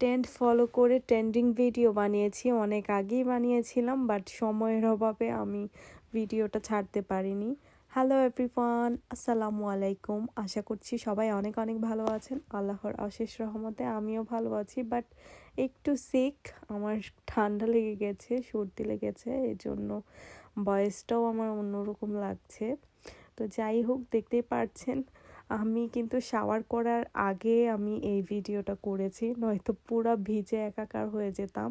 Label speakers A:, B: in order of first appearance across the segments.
A: Trend follow করে trending video বানিয়েছি, অনেক আগেই বানিয়েছিলাম বাট সময়ের অভাবে আমি ভিডিওটা ছাড়তে পারিনি। হ্যালো এভরিওয়ান আসসালামু আলাইকুম। আশা করছি সবাই অনেক অনেক ভালো আছেন। আল্লাহর অশেষ রহমতে আমিও ভালো আছি বাট একটু সিক আমার ঠান্ডা লেগে গেছে, সর্দি লেগেছে এই জন্য বয়সটাও আমার অন্যরকম লাগছে। তো যাই হোক, দেখতেই পারছেন আমি কিন্তু শাওয়ার করার আগে আমি এই ভিডিওটা করেছি, নয়তো পুরো ভিজে একাকার হয়ে যেতাম,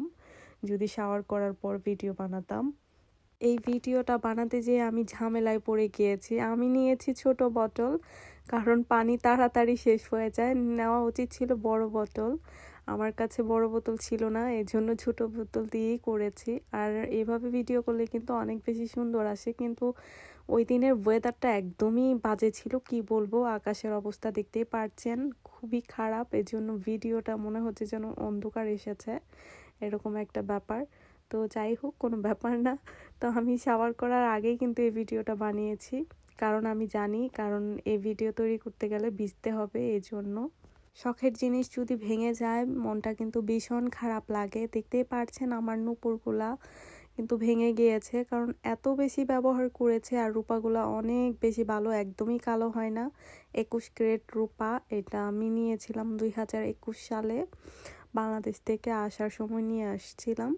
A: যদি শাওয়ার করার পর ভিডিও বানাতাম। এই ভিডিওটা বানাতে যেয়ে আমি ঝামেলায় পড়ে গিয়েছি। আমি নিয়েছি ছোট বোতল কারণ পানি তাড়াতাড়ি শেষ হয়ে যায়। নেওয়া উচিত ছিল বড় বোতল। আমার কাছে বড় বোতল ছিল না এই জন্য ছোটো বোতল দিয়েই করেছি। আর এভাবে ভিডিও করলে কিন্তু অনেক বেশি সুন্দর আসে। কিন্তু ওই দিনের ওয়েদারটা একদমই বাজে ছিল, কি বলব? আকাশের অবস্থা দেখতেই পারছেন, খুবই খারাপ। এজন্য ভিডিওটা মনে হচ্ছে যেন অন্ধকার এসেছে। এরকম একটা ব্যাপার। তো যাই হোক, কোনো ব্যাপার না। তো আমি শাওয়ার করার আগেই কিন্তু এই ভিডিওটা বানিয়েছি। কারণ আমি জানি, কারণ এই ভিডিও তৈরি করতে গেলে ভিজতে হবে এই জন্য শখের জিনিস যদি ভেঙে যায়, মনটা কিন্তু ভীষণ খারাপ লাগে। দেখতেই পারছেন আমার নুপুরগুলা কিন্তু ভেঙে গিয়েছে। কারণ এত বেশি ব্যবহার করেছে আর রূপাগুলো অনেক বেশি ভালো, একদমই কালো হয় না। একুশ গ্রেড রূপা, এটা আমি নিয়েছিলাম দুই হাজার একুশ সালে। বাংলাদেশ থেকে আসার সময় নিয়ে আসছিলাম।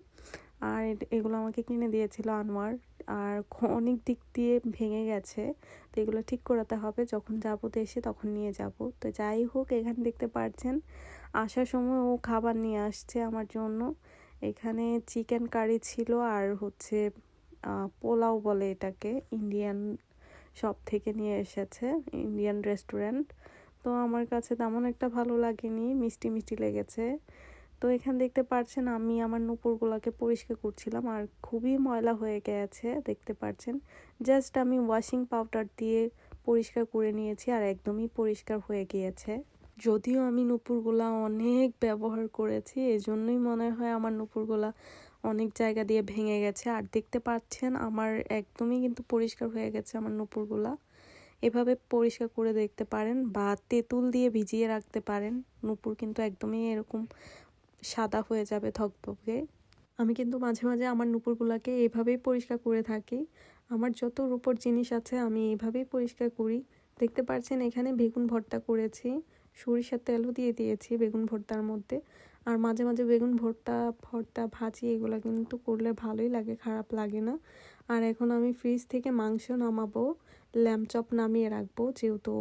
A: আর এগুলো আমাকে কিনে দিয়েছিল আনোয়ার। আর অনেক দিক দিয়ে ভেঙে গেছে। তো এগুলো ঠিক করাতে হবে। যখন যাব দেশে তখন নিয়ে যাব। তো যাই হোক, এখানে দেখতে পাচ্ছেন আসার সময় ও খাবার নিয়ে আসছে আমার জন্য। এখানে চিকেন কারি ছিল আর হচ্ছে পোলাও বলে এটাকে ইন্ডিয়ান সব থেকে নিয়ে এসেছে, ইন্ডিয়ান রেস্টুরেন্ট। তো আমার কাছে তেমন একটা ভালো লাগেনি, মিষ্টি মিষ্টি লেগেছে। তো এখানে দেখতে পাচ্ছেন আমি আমার নুপুরগুলোকে পরিষ্কার করছিলাম আর খুবই ময়লা হয়ে গেছে, দেখতে পাচ্ছেন জাস্ট আমি ওয়াশিং পাউডার দিয়ে পরিষ্কার করে নিয়েছি আর একদমই পরিষ্কার হয়ে গিয়েছে। যদিও আমি নুপুরগুলা অনেক ব্যবহার করেছি, এজন্যই মনে হয় আমার নুপুরগুলা অনেক জায়গা দিয়ে ভেঙে গেছে। আর দেখতে পাচ্ছেন আমার একদমই কিন্তু পরিষ্কার হয়ে গেছে আমার নুপুরগুলা। এভাবে পরিষ্কার করে দেখতে পারেন বা তেঁতুল দিয়ে ভিজিয়ে রাখতে পারেন, নুপুর কিন্তু একদমই এরকম সাদা হয়ে যাবে থকথকে আমি কিন্তু মাঝে মাঝে আমার নুপুরগুলোকে এভাবেই পরিষ্কার করে থাকি। আমার যত রূপর জিনিস আছে আমি এভাবেই পরিষ্কার করি। দেখতে পাচ্ছেন এখানে বেগুন ভর্তা করেছি, সরিষার তেলও দিয়ে দিয়েছি বেগুন ভর্তার মধ্যে। আর মাঝে মাঝে বেগুন ভর্তা ভর্তা, ভাজি এগুলো কিন্তু করলে ভালোই লাগে, খারাপ লাগে না। আর এখন আমি ফ্রিজ থেকে মাংস নামাবো ল্যাম্পচপ নামিয়ে রাখব যেহেতু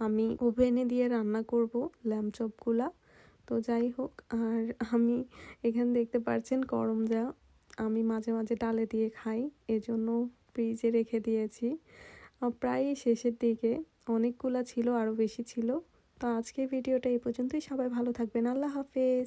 A: আমি ওভেনে দিয়ে রান্না করব ল্যাম্প চপগুলা। তো যাই হোক, আর আমি এখানে দেখতে পারছেন করম যা। আমি মাঝে মাঝে ডালে দিয়ে খাই, এজন্য ফ্রিজে রেখে দিয়েছি। প্রায় শেষের দিকে অনেকগুলা ছিল আরও বেশি ছিল। তো আজকের ভিডিওটা এই পর্যন্তই। সবাই ভালো থাকবেন। আল্লাহ হাফেজ।